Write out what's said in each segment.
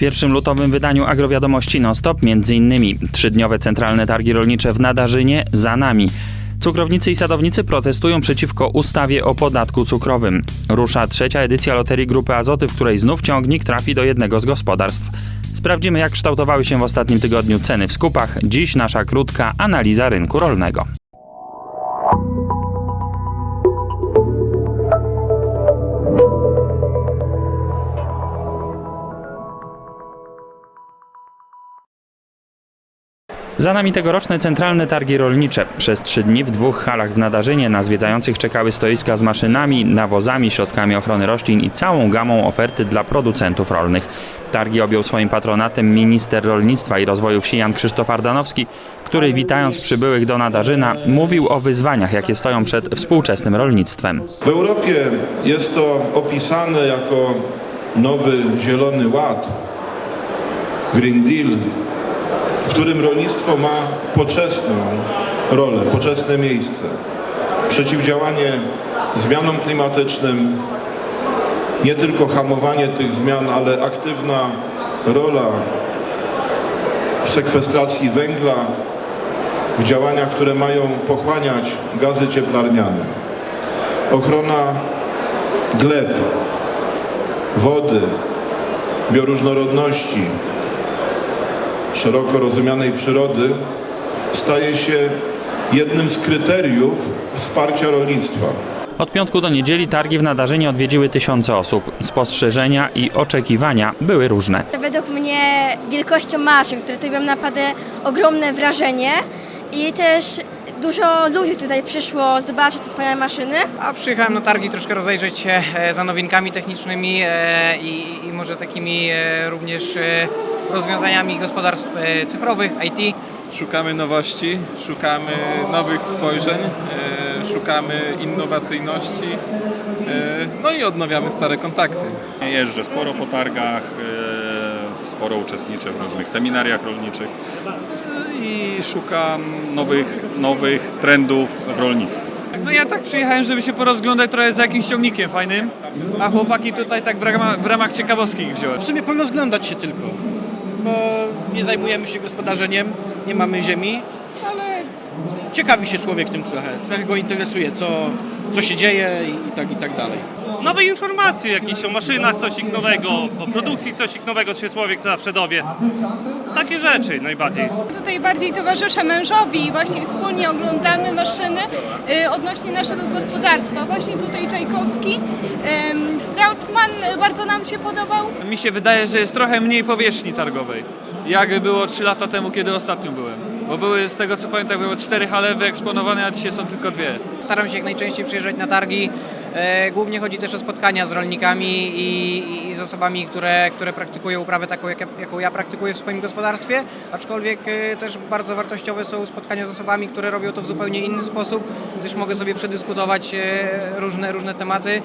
pierwszym lutowym wydaniu agrowiadomości non-stop m.in. trzydniowe centralne targi rolnicze w Nadarzynie za nami. Cukrownicy i sadownicy protestują przeciwko ustawie o podatku cukrowym. Rusza trzecia edycja loterii Grupy Azoty, w której znów ciągnik trafi do jednego z gospodarstw. Sprawdzimy, jak kształtowały się w ostatnim tygodniu ceny w skupach. Dziś nasza krótka analiza rynku rolnego. Za nami tegoroczne centralne targi rolnicze. Przez trzy dni w dwóch halach w Nadarzynie na zwiedzających czekały stoiska z maszynami, nawozami, środkami ochrony roślin i całą gamą oferty dla producentów rolnych. Targi objął swoim patronatem minister rolnictwa i rozwoju wsi Jan Krzysztof Ardanowski, który witając przybyłych do Nadarzyna mówił o wyzwaniach, jakie stoją przed współczesnym rolnictwem. W Europie jest to opisane jako nowy zielony ład, Green Deal, w którym rolnictwo ma poczesną rolę, poczesne miejsce. Przeciwdziałanie zmianom klimatycznym, nie tylko hamowanie tych zmian, ale aktywna rola w sekwestracji węgla, w działaniach, które mają pochłaniać gazy cieplarniane. Ochrona gleb, wody, bioróżnorodności, szeroko rozumianej przyrody staje się jednym z kryteriów wsparcia rolnictwa. Od piątku do niedzieli targi w Nadarzynie odwiedziły tysiące osób. Spostrzeżenia i oczekiwania były różne. Według mnie wielkością maszyn, które tutaj robią naprawdę ogromne wrażenie i też dużo ludzi tutaj przyszło zobaczyć te wspaniałe maszyny. A przyjechałem na targi troszkę rozejrzeć się e, za nowinkami technicznymi e, i, i może takimi e, również rozwiązaniami gospodarstw cyfrowych, IT. Szukamy nowości, szukamy nowych spojrzeń, szukamy innowacyjności, no i odnawiamy stare kontakty. Jeżdżę sporo po targach, sporo uczestniczę w różnych seminariach rolniczych i szukam nowych, nowych trendów w rolnictwie. No ja tak przyjechałem, żeby się porozglądać trochę za jakimś ciągnikiem fajnym, a chłopaki tutaj tak w ramach, w ramach ciekawostki ich wziąłem. W sumie porozglądać się tylko, bo nie zajmujemy się gospodarzeniem, nie mamy ziemi, ale ciekawi się człowiek tym trochę, trochę go interesuje, co, co się dzieje i, i tak i tak dalej. Nowe informacje jakieś o maszynach, coś ich nowego, o produkcji coś ich nowego się człowiek zawsze dowie. Takie rzeczy najbardziej. Tutaj bardziej towarzyszę mężowi i właśnie wspólnie oglądamy maszyny y, odnośnie naszego gospodarstwa. Właśnie tutaj Czajkowski, Strautman bardzo nam się podobał. Mi się wydaje, że jest trochę mniej powierzchni targowej, jak było 3 lata temu, kiedy ostatnio byłem. Bo były, z tego co pamiętam, były cztery hale wyeksponowane, a dzisiaj są tylko dwie. Staram się jak najczęściej przyjeżdżać na targi. E, Głównie chodzi też o spotkania z rolnikami i, i- z osobami, które, które praktykują uprawę taką, jak, ja- jaką ja praktykuję w swoim gospodarstwie, aczkolwiek e, też bardzo wartościowe są spotkania z osobami, które robią to w zupełnie inny sposób, gdyż mogę sobie przedyskutować e, różne, różne tematy,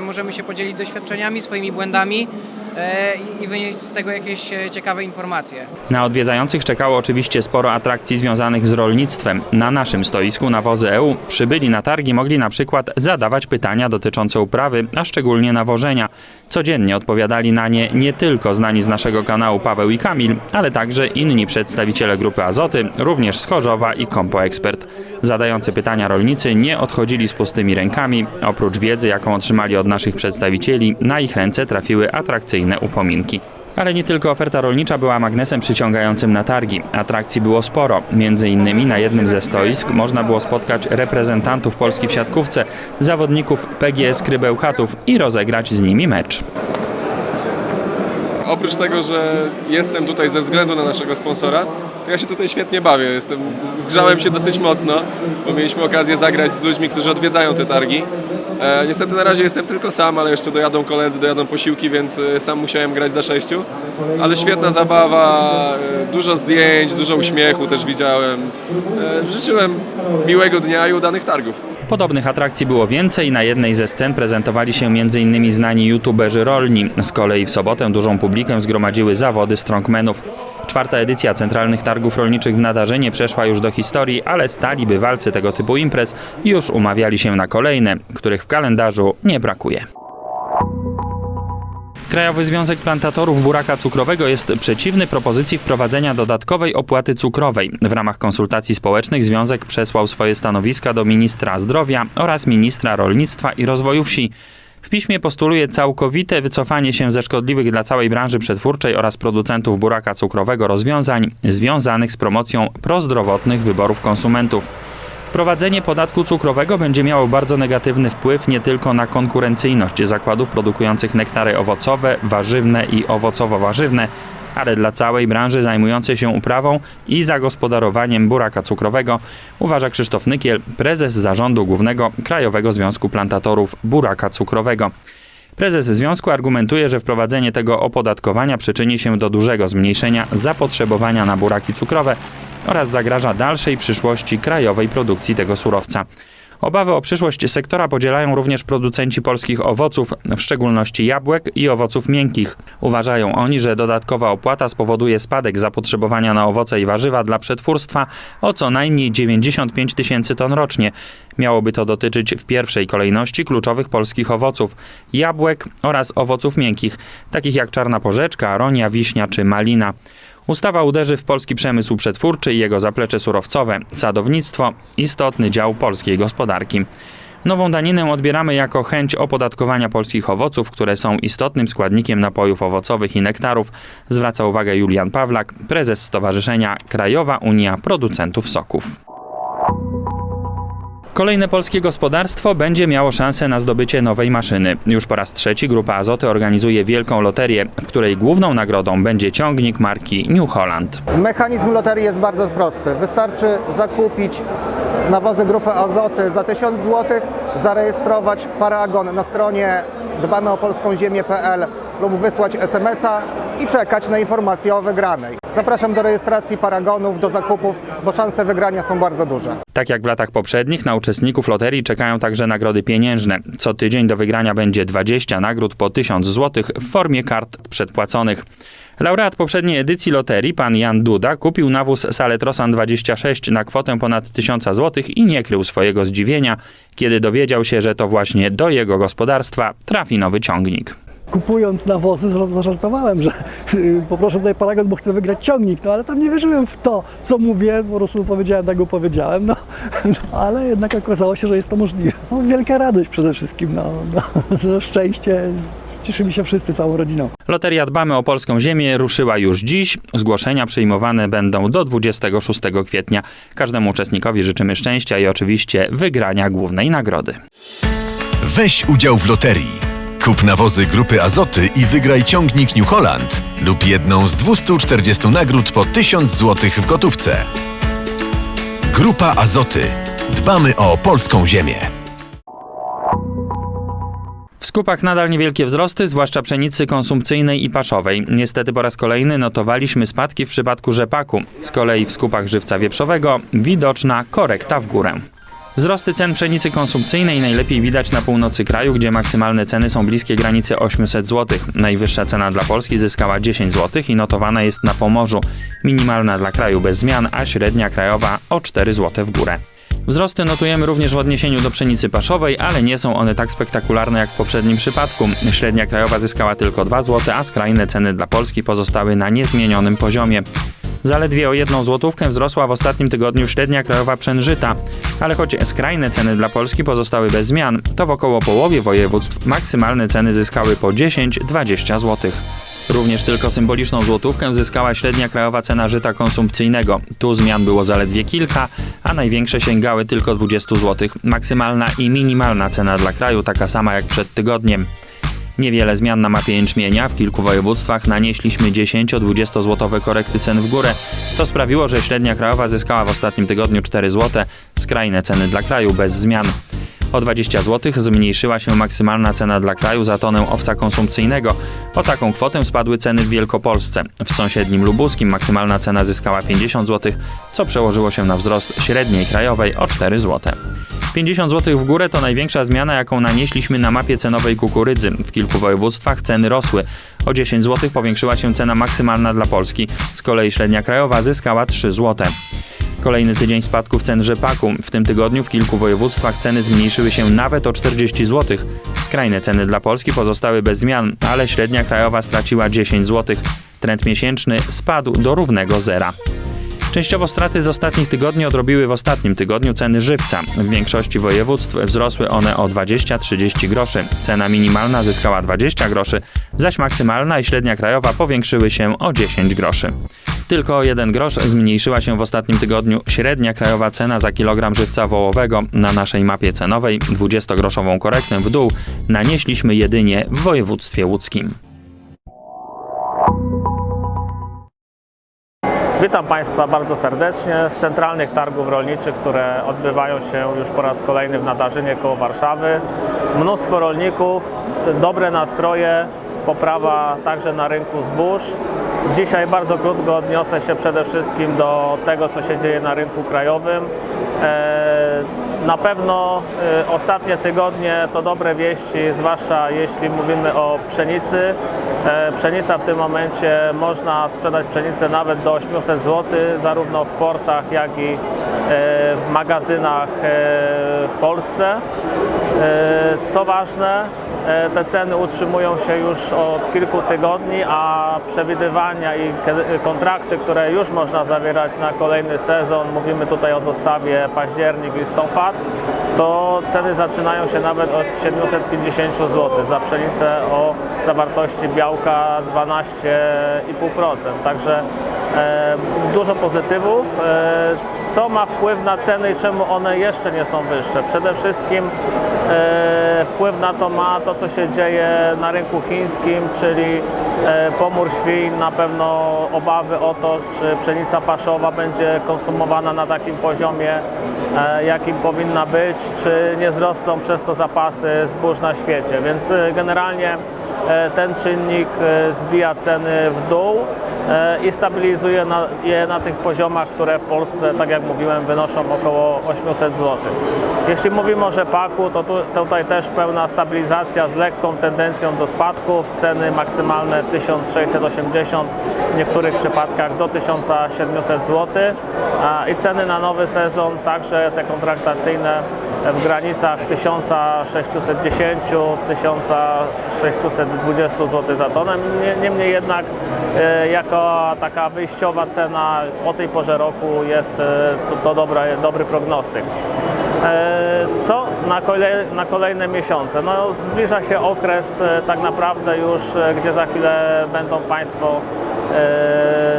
możemy się podzielić doświadczeniami, swoimi błędami e, i- i wynieść z tego jakieś e, ciekawe informacje. Na odwiedzających czekało oczywiście sporo atrakcji związanych z rolnictwem. Na naszym stoisku nawozy EU przybyli na targi mogli na przykład zadawać pytania dotyczące uprawy, a szczególnie nawożenia. Codziennie odpowiadali na nie nie tylko znani z naszego kanału Paweł i Kamil, ale także inni przedstawiciele grupy Azoty, również z Chorzowa i Kompo Ekspert. Zadający pytania rolnicy nie odchodzili z pustymi rękami. Oprócz wiedzy, jaką otrzymali od naszych przedstawicieli, na ich ręce trafiły atrakcyjne upominki. Ale nie tylko oferta rolnicza była magnesem przyciągającym na targi. Atrakcji było sporo. Między innymi na jednym ze stoisk można było spotkać reprezentantów Polski w siatkówce, zawodników PGS Krybełchatów i rozegrać z nimi mecz. Oprócz tego, że jestem tutaj ze względu na naszego sponsora, to ja się tutaj świetnie bawię. Jestem, zgrzałem się dosyć mocno, bo mieliśmy okazję zagrać z ludźmi, którzy odwiedzają te targi. E, niestety na razie jestem tylko sam, ale jeszcze dojadą koledzy, dojadą posiłki, więc e, sam musiałem grać za sześciu. Ale świetna zabawa, e, dużo zdjęć, dużo uśmiechu też widziałem. E, życzyłem miłego dnia i udanych targów. Podobnych atrakcji było więcej. Na jednej ze scen prezentowali się m.in. znani youtuberzy rolni. Z kolei w sobotę dużą publikę zgromadziły zawody strongmenów. Czwarta edycja centralnych targów rolniczych w Nadarzynie przeszła już do historii, ale stali bywalcy tego typu imprez już umawiali się na kolejne, których w kalendarzu nie brakuje. Krajowy Związek Plantatorów Buraka Cukrowego jest przeciwny propozycji wprowadzenia dodatkowej opłaty cukrowej. W ramach konsultacji społecznych związek przesłał swoje stanowiska do ministra zdrowia oraz ministra rolnictwa i rozwoju wsi. W piśmie postuluje całkowite wycofanie się ze szkodliwych dla całej branży przetwórczej oraz producentów buraka cukrowego rozwiązań związanych z promocją prozdrowotnych wyborów konsumentów. Wprowadzenie podatku cukrowego będzie miało bardzo negatywny wpływ nie tylko na konkurencyjność zakładów produkujących nektary owocowe, warzywne i owocowo-warzywne, ale dla całej branży zajmującej się uprawą i zagospodarowaniem buraka cukrowego, uważa Krzysztof Nykiel, prezes zarządu głównego Krajowego Związku Plantatorów Buraka Cukrowego. Prezes związku argumentuje, że wprowadzenie tego opodatkowania przyczyni się do dużego zmniejszenia zapotrzebowania na buraki cukrowe oraz zagraża dalszej przyszłości krajowej produkcji tego surowca. Obawy o przyszłość sektora podzielają również producenci polskich owoców, w szczególności jabłek i owoców miękkich. Uważają oni, że dodatkowa opłata spowoduje spadek zapotrzebowania na owoce i warzywa dla przetwórstwa o co najmniej 95 tysięcy ton rocznie. Miałoby to dotyczyć w pierwszej kolejności kluczowych polskich owoców, jabłek oraz owoców miękkich, takich jak czarna porzeczka, aronia, wiśnia czy malina. Ustawa uderzy w polski przemysł przetwórczy i jego zaplecze surowcowe, sadownictwo, istotny dział polskiej gospodarki. Nową daninę odbieramy jako chęć opodatkowania polskich owoców, które są istotnym składnikiem napojów owocowych i nektarów, zwraca uwagę Julian Pawlak, prezes Stowarzyszenia Krajowa Unia Producentów Soków. Kolejne polskie gospodarstwo będzie miało szansę na zdobycie nowej maszyny. Już po raz trzeci Grupa Azoty organizuje wielką loterię, w której główną nagrodą będzie ciągnik marki New Holland. Mechanizm loterii jest bardzo prosty. Wystarczy zakupić nawozy grupy Azoty za 1000 zł, zarejestrować paragon na stronie dbameopolskąziemię.pl lub wysłać SMS-a i czekać na informację o wygranej. Zapraszam do rejestracji paragonów, do zakupów, bo szanse wygrania są bardzo duże. Tak jak w latach poprzednich, na uczestników loterii czekają także nagrody pieniężne. Co tydzień do wygrania będzie 20 nagród po 1000 zł w formie kart przedpłaconych. Laureat poprzedniej edycji loterii, pan Jan Duda, kupił nawóz Saletrosan 26 na kwotę ponad 1000 zł i nie krył swojego zdziwienia, kiedy dowiedział się, że to właśnie do jego gospodarstwa trafi nowy ciągnik. Kupując nawozy, zażartowałem, że poproszę tutaj paragon, bo chcę wygrać ciągnik, no ale tam nie wierzyłem w to, co mówię, po prostu powiedziałem, tak go powiedziałem, no, no ale jednak okazało się, że jest to możliwe. No, wielka radość przede wszystkim, no, no, no szczęście, cieszymy się wszyscy, całą rodziną. Loteria Dbamy o Polską Ziemię ruszyła już dziś. Zgłoszenia przyjmowane będą do 26 kwietnia. Każdemu uczestnikowi życzymy szczęścia i oczywiście wygrania głównej nagrody. Weź udział w loterii. Kup nawozy grupy Azoty i wygraj ciągnik New Holland lub jedną z 240 nagród po 1000 zł w gotówce. Grupa Azoty. Dbamy o polską ziemię. W skupach nadal niewielkie wzrosty, zwłaszcza pszenicy konsumpcyjnej i paszowej. Niestety po raz kolejny notowaliśmy spadki w przypadku rzepaku. Z kolei w skupach żywca wieprzowego widoczna korekta w górę. Wzrosty cen pszenicy konsumpcyjnej najlepiej widać na północy kraju, gdzie maksymalne ceny są bliskie granicy 800 zł. Najwyższa cena dla Polski zyskała 10 zł i notowana jest na Pomorzu. Minimalna dla kraju bez zmian, a średnia krajowa o 4 zł w górę. Wzrosty notujemy również w odniesieniu do pszenicy paszowej, ale nie są one tak spektakularne jak w poprzednim przypadku. Średnia krajowa zyskała tylko 2 zł, a skrajne ceny dla Polski pozostały na niezmienionym poziomie. Zaledwie o jedną złotówkę wzrosła w ostatnim tygodniu średnia krajowa pszenżyta, ale choć skrajne ceny dla Polski pozostały bez zmian, to w około połowie województw maksymalne ceny zyskały po 10-20 zł. Również tylko symboliczną złotówkę zyskała średnia krajowa cena żyta konsumpcyjnego. Tu zmian było zaledwie kilka, a największe sięgały tylko 20 zł. Maksymalna i minimalna cena dla kraju taka sama jak przed tygodniem. Niewiele zmian na mapie jęczmienia. W kilku województwach nanieśliśmy 10-20 złotowe korekty cen w górę. To sprawiło, że średnia krajowa zyskała w ostatnim tygodniu 4 zł. Skrajne ceny dla kraju bez zmian. O 20 zł zmniejszyła się maksymalna cena dla kraju za tonę owsa konsumpcyjnego. O taką kwotę spadły ceny w Wielkopolsce. W sąsiednim Lubuskim maksymalna cena zyskała 50 zł, co przełożyło się na wzrost średniej krajowej o 4 zł. 50 zł w górę to największa zmiana, jaką nanieśliśmy na mapie cenowej kukurydzy. W kilku województwach ceny rosły. O 10 zł powiększyła się cena maksymalna dla Polski. Z kolei średnia krajowa zyskała 3 zł. Kolejny tydzień spadków cen rzepaku. W tym tygodniu w kilku województwach ceny zmniejszyły się nawet o 40 zł. Skrajne ceny dla Polski pozostały bez zmian, ale średnia krajowa straciła 10 zł. Trend miesięczny spadł do równego zera. Częściowo straty z ostatnich tygodni odrobiły w ostatnim tygodniu ceny żywca. W większości województw wzrosły one o 20-30 groszy. Cena minimalna zyskała 20 groszy, zaś maksymalna i średnia krajowa powiększyły się o 10 groszy. Tylko o 1 grosz zmniejszyła się w ostatnim tygodniu średnia krajowa cena za kilogram żywca wołowego. Na naszej mapie cenowej 20-groszową korektę w dół nanieśliśmy jedynie w województwie łódzkim. Witam Państwa bardzo serdecznie z centralnych targów rolniczych, które odbywają się już po raz kolejny w Nadarzynie koło Warszawy. Mnóstwo rolników, dobre nastroje, poprawa także na rynku zbóż. Dzisiaj bardzo krótko odniosę się przede wszystkim do tego, co się dzieje na rynku krajowym. Na pewno e, ostatnie tygodnie to dobre wieści, zwłaszcza jeśli mówimy o pszenicy. E, Pszenica w tym momencie można sprzedać pszenicę nawet do 800 zł, zarówno w portach, jak i e, w magazynach e, w Polsce. Co ważne, te ceny utrzymują się już od kilku tygodni, a przewidywania i kontrakty, które już można zawierać na kolejny sezon, mówimy tutaj o dostawie październik, listopad, to ceny zaczynają się nawet od 750 zł za pszenicę o zawartości białka 12,5%. Także e, dużo pozytywów. E, co ma wpływ na ceny i czemu one jeszcze nie są wyższe? Przede wszystkim e, wpływ na to ma to, co się dzieje na rynku chińskim, czyli e, pomór świń, na pewno obawy o to, czy pszenica paszowa będzie konsumowana na takim poziomie, e, jakim powinna być, czy nie wzrosną przez to zapasy zbóż na świecie. Więc e, generalnie e, ten czynnik e, zbija ceny w dół e, i stabilizuje je na tych poziomach, które w Polsce, tak jak mówiłem, wynoszą około 800 zł. Jeśli mówimy o rzepaku, to tu, tutaj też pełna stabilizacja z lekką tendencją do spadków. Ceny maksymalne 1680, w niektórych przypadkach do 1700 zł i ceny na nowy sezon, także te kontraktacyjne w granicach 1610-1620 zł za tonę. Nie- Niemniej jednak e, jako taka wyjściowa cena o tej porze roku jest e, to, to dobra, dobry prognostyk. E, Co na, na kolejne miesiące? No, zbliża się okres tak naprawdę już, gdzie za chwilę będą Państwo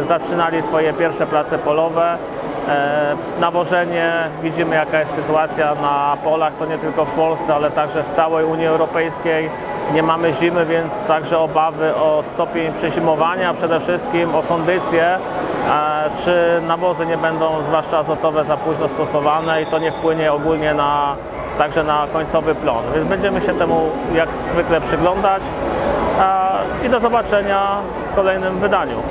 zaczynali swoje pierwsze prace polowe. E, Nawożenie, widzimy jaka jest sytuacja na polach, to nie tylko w Polsce, ale także w całej Unii Europejskiej. Nie mamy zimy, więc także obawy o stopień przezimowania, przede wszystkim o kondycję, e, czy nawozy nie będą, zwłaszcza azotowe, za późno stosowane i to nie wpłynie ogólnie na, także na końcowy plon. Więc będziemy się temu jak zwykle przyglądać a, i do zobaczenia w kolejnym wydaniu.